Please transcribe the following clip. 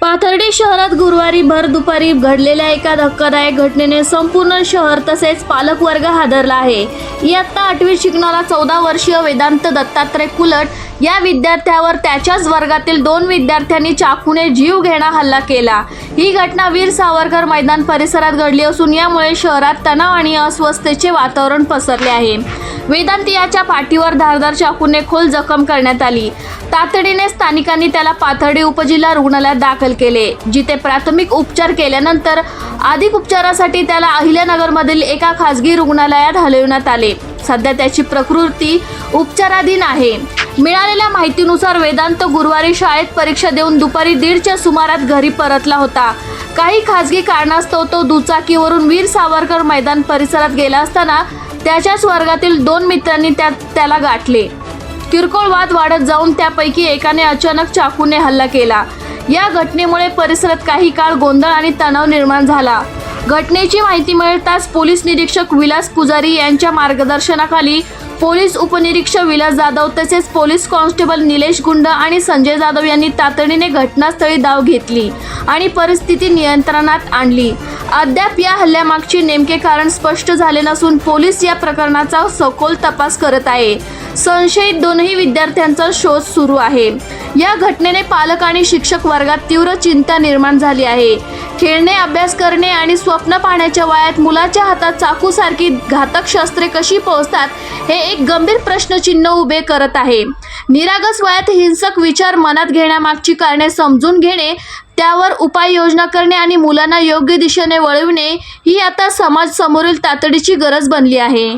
पाथर्डी शहरात गुरुवारी भर दुपारी घडलेल्या एका धक्कादायक घटनेने संपूर्ण शहर तसेच पालकवर्ग हादरला आहे. इयत्ता आठवीत शिकणारा चौदा वर्षीय वेदांत दत्तात्रय कुलट या विद्यार्थ्यावर त्याच्याच वर्गातील दोन विद्यार्थ्यांनी चाकूने जीव घेणा हल्ला केला. ही घटना वीर सावरकर मैदान परिसरात घडली असून यामुळे शहरात तणाव आणि अस्वस्थतेचे वातावरण पसरले आहे. वेदांत याच्या पाठीवर धारदार चाकूने खोल जखम करण्यात आली. तातडीने स्थानिकांनी त्याला पाथर्डी उपजिल्हा रुग्णालयात दाखल केले जिथे प्राथमिक उपचार केल्यानंतर अधिक उपचारासाठी त्याला अहिल्यानगरमधील एका खासगी रुग्णालयात हलविण्यात आले. सध्या त्याची प्रकृती उपचाराधीन आहे. मिळालेल्या माहितीनुसार वेदांत गुरुवारी शाळेत परीक्षा देऊन दुपारी दीडच्या सुमारात घरी परतला होता. काही खासगी कारणास्तव तो दुचाकीवरून वीर सावरकर मैदान परिसरात गेला असताना त्याच्याच वर्गातील दोन मित्रांनी त्या त्याला गाठले. किरकोळ वाद वाढत जाऊन त्यापैकी एकाने अचानक चाकूने हल्ला केला. या घटनेमुळे परिसरात काही काळ गोंधळ आणि तणाव निर्माण झाला. घटनेची माहिती मिळताच पोलीस निरीक्षक विलास पुजारी यांच्या मार्गदर्शनाखाली पोलीस उपनिरीक्षक विलास जाधव तसेच पोलीस कॉन्स्टेबल निलेश गुंड आणि संजय जाधव यांनी तातडीने घटनास्थळी धाव घेतली आणि परिस्थिती नियंत्रणात आणली. अद्याप या हल्ल्यामागचे नेमके कारण स्पष्ट झाले नसून पोलीस या प्रकरणाचा सखोल तपास करत आहे. संशयित दोनही विद्यार्थ्यांचा शोध सुरू आहे. या घटनेने पालक आणि शिक्षक वर्गात तीव्र चिंता निर्माण झाली आहे. खेळणे अभ्यास करणे आणि स्वप्न पाहण्याच्या वयात मुलाच्या हातात चाकूसारखी घातक शस्त्रे कशी पोहोचतात हे एक गंभीर प्रश्नचिन्ह उभे करत आहे. निरागस वयात हिंसक विचार मनात घेण्यामागची कारणे समजून घेणे त्यावर उपाययोजना करणे आणि मुलांना योग्य दिशेने वळविणे ही आता समाज समोरील तातडीची गरज बनली आहे.